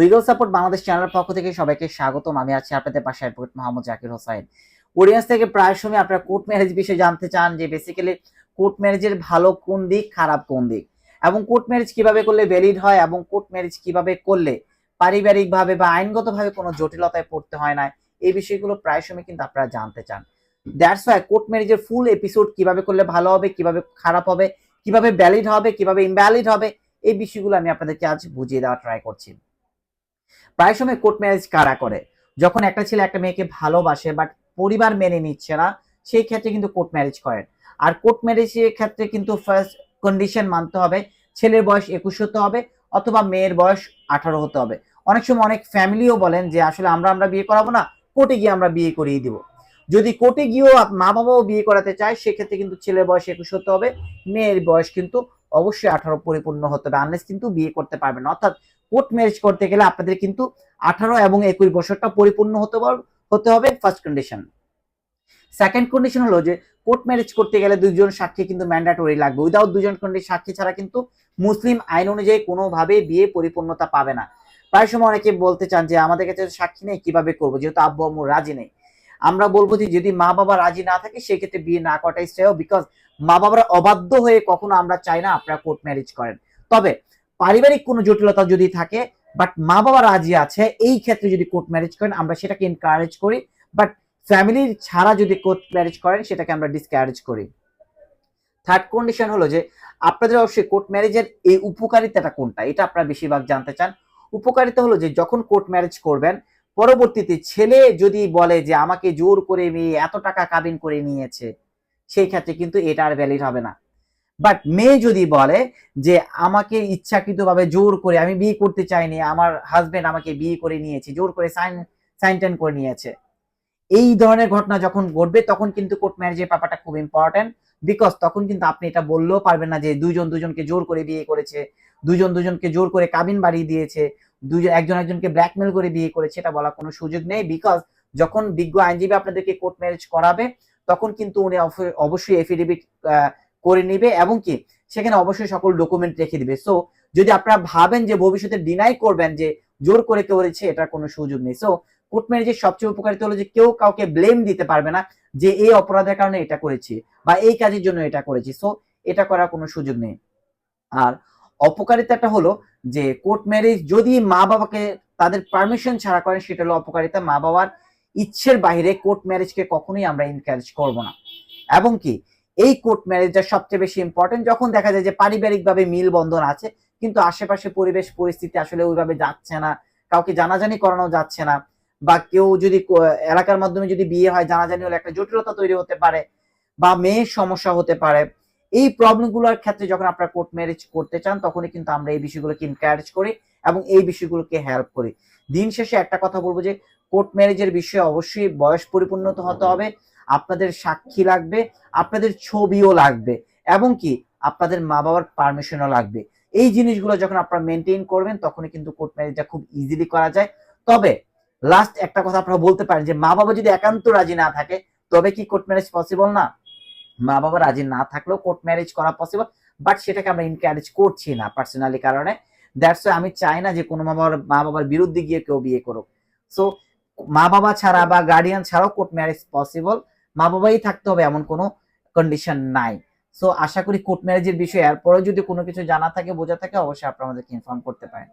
Legal support Bangladesh চ্যানেলের পক্ষ থেকে সবাইকে স্বাগতম। আমি আছি আপনাদের পাশে অ্যাডভোকেট মোহাম্মদ জাকির হোসাইন অডিয়েন্স থেকে প্রায় সময় আপনারা কোর্ট ম্যারেজ বিষয়ে জানতে চান যে বেসিক্যালি কোর্ট ম্যারেজের ভালো কোন দিক, খারাপ কোন দিক? এবং কোর্ট ম্যারেজ কীভাবে করলে ভ্যালিড হয় এবং কোর্ট ম্যারেজ কীভাবে করলে পারিবারিকভাবে বা আইনগতভাবে কোনো জটিলতায় পড়তে হয় না, এই বিষয়গুলো প্রায় সময় কিন্তু আপনারা জানতে চান। দ্যাটস ওয়াই কোর্ট ম্যারেজের ফুল এপিসোড কীভাবে করলে ভালো হবে, কীভাবে খারাপ হবে, কীভাবে ভ্যালিড হবে, কীভাবে ইনভ্যালিড হবে, এই বিষয়গুলো আমি আপনাদেরকে আজ বুঝিয়ে দেওয়ার ট্রাই করছি। প্রায় সময় কোর্ট ম্যারেজ কারা করে? যখন একটা ছেলে একটা মেয়েকে ভালোবাসে বাট পরিবার মেনে নিচ্ছে না, সেই ক্ষেত্রে কিন্তু কোর্ট ম্যারেজ করেন আর কোর্ট ম্যারেজের ক্ষেত্রে কিন্তু ফার্স্ট কন্ডিশন মানতে হবে, ছেলের বয়স একুশ হতে হবে অথবা মেয়ের বয়স আঠারো হতে হবে। অনেক সময় অনেক ফ্যামিলিও বলেন যে, আসলে আমরা আমরা বিয়ে করাবো না, কোর্টে গিয়ে আমরা বিয়ে করিয়ে দিব। যদি কোর্টে গিয়েও মা বাবাও বিয়ে করাতে চায়, সেক্ষেত্রে কিন্তু ছেলের বয়স একুশ হতে হবে, মেয়ের বয়স কিন্তু অবশ্যই আঠারো পরিপূর্ণ হতে হবে আনলেস কিন্তু বিয়ে করতে পারবে না। অর্থাৎ কোর্ট ম্যারেজ করতে গেলে আপনাদের কিন্তু আঠারো এবং একুশ বছরটা পরিপূর্ণ হতে হতে হবে ফার্স্ট কন্ডিশন সেকেন্ড কন্ডিশন হলো যে কোর্ট ম্যারেজ করতে গেলে দুজন সাক্ষী কিন্তু ম্যান্ডাটরি লাগবে। উইদাউট দুজন সাক্ষী ছাড়া কিন্তু মুসলিম আইন অনুযায়ী কোনোভাবে বিয়ে পরিপূর্ণতা পাবে না। প্রায় সময় অনেকে বলতে চান যে আমাদের কাছে সাক্ষী নেই, কীভাবে করব? যেহেতু আব্বু আম্মু রাজি নেই। আমরা বলব যে যদি মা বাবা রাজি না থাকে, সেক্ষেত্রে বিয়ে না করাটাই শ্রেয় বিকজ মা বাবারা অবাধ্য হয়ে কখনো আমরা চাই না আপনারা কোর্ট ম্যারেজ করেন। তবে পারিবারিক কোনো জটিলতা যদি থাকে বাট মা বাবা রাজি আছে, এই ক্ষেত্রে যদি কোর্ট ম্যারেজ করেন, আমরা সেটাকে এনকারেজ করি বাট ফ্যামিলির ছাড়া যদি কোর্ট ম্যারেজ করেন, সেটাকে আমরা ডিসকারেজ করি। থার্ড কন্ডিশন হলো যে, আপনাদের অবশ্যই কোর্ট ম্যারেজের এই উপকারিতাটা কোনটা? এটা আপনারা বেশিরভাগ জানতে চান। উপকারিতা হলো যে, যখন কোর্ট ম্যারেজ করবেন, পরবর্তীতে ছেলে যদি বলে যে, আমাকে জোর করে মেয়ে এত টাকা কাবিন করে নিয়েছে, সেই ক্ষেত্রে কিন্তু এটা আর ভ্যালিড হবে না। বাট মেয়ে যদি বলে যে, আমাকে ইচ্ছাকৃতভাবে জোর করে, আমি বিয়ে করতে চাইনি, আমার হাজবেন্ড আমাকে বিয়ে করে নিয়েছে, জোর করে সাইন সাইন টাইন করে নিয়েছে। এই ধরনের ঘটনা যখন ঘটবে, তখন কিন্তু কোর্ট ম্যারেজের ব্যাপারটা খুব ইম্পর্টেন্ট বিকজ তখন কিন্তু আপনি এটা বললেও পারবেন না যে দুজন দুজনকে জোর করে বিয়ে করেছে দুজন দুজনকে জোর করে কাবিন বাড়িয়ে দিয়েছে দুজন একজন একজনকে ব্ল্যাকমেল করে বিয়ে করেছে, এটা বলার কোনো সুযোগ নেই বিকজ যখন বিজ্ঞ আইনজীবী আপনাদেরকে কোর্ট ম্যারেজ করাবে, তখন কিন্তু উনি অবশ্যই এফিডেভিট করে নিবে এবং কি সেখানে অবশ্যই সকল ডকুমেন্ট রেখে দিবে। সো যদি আপনারা ভাবেন যে ভবিষ্যতে ডিনাই করবেন যে জোর করে কেউ করেছে এটার কোনো সুযোগ নেই। সো কোর্ট ম্যারেজের সবচেয়ে উপকারিতা হলো যে কেউ কাউকে ব্লেম দিতে পারবে না যে এই অপরাধের কারণে এটা করেছি বা এই কাজের জন্য এটা করেছি। সো এটা করার কোনো সুযোগ নেই। আর অপকারিতাটা হলো যে কোর্ট ম্যারেজ যদি মা বাবাকে তাদের পারমিশন ছাড়া করেন সেটা হলো অপকারিতা। মা বাবার ইচ্ছের বাইরে কোর্ট ম্যারেজকে কখনোই আমরা এনকারেজ করব না। এবং কি এই কোর্ট ম্যারেজটা সবচেয়ে বেশি ইম্পর্টেন্ট যখন দেখা যায় যে পারিবারিকভাবে মিল বন্ধন আছে, কিন্তু আশেপাশে পরিবেশ, পরিস্থিতি আসলে ওইভাবে যাচ্ছে না, কাউকে জানাজানি করানো যাচ্ছে না, বা কেউ যদি এলাকার মাধ্যমে যদি বিয়ে হয়, জানাজানি হলে একটা জটিলতা তৈরি হতে পারে, বা মেয়ের সমস্যা হতে পারে। এই প্রবলেমগুলোর ক্ষেত্রে যখন আপনারা কোর্ট ম্যারেজ করতে চান, তখনই কিন্তু আমরা এই বিষয়গুলোকে এনকারেজ করি এবং এই বিষয়গুলোকে হেল্প করি। দিন শেষে একটা কথা বলব যে কোর্ট ম্যারেজের বিষয়ে অবশ্যই বয়স পরিপূর্ণতা হতে হবে। আপনাদের সাক্ষী লাগবে, আপনাদের ছবিও লাগবে, এবং কি আপনাদের মা বাবার পারমিশনও লাগবে। এই জিনিসগুলো যখন আপনারা মেনটেন করবেন, তখনই কিন্তু কোর্ট ম্যারেজটা খুব ইজিলি করা যায়। তবে লাস্ট একটা কথা আপনারা বলতে পারেন যে মা বাবা যদি একান্ত রাজি না থাকে, তবে কি কোর্ট ম্যারেজ পসিবল না? মা বাবা রাজি না থাকলেও কোর্ট ম্যারেজ করা পসিবল বাট সেটাকে আমরা এনকারেজ করছি না পার্সোনালি কারণে। দ্যাটস আমি চাই না যে, কোনো মা বাবার মা বাবার বিরুদ্ধে গিয়ে কেউ বিয়ে করুক। সো মা বাবা ছাড়া বা গার্ডিয়ান ছাড়াও কোর্ট ম্যারেজ পসিবল মা বাবাই থাকতে হবে এমন কোনো কন্ডিশন নাই। সো আশা করি কোর্ট ম্যারেজের বিষয়ে এরপরেও যদি কোনো কিছু জানা থাকে, বোঝা থাকে, অবশ্যই আপনারা আমাদেরকে ইনফর্ম করতে পারেন।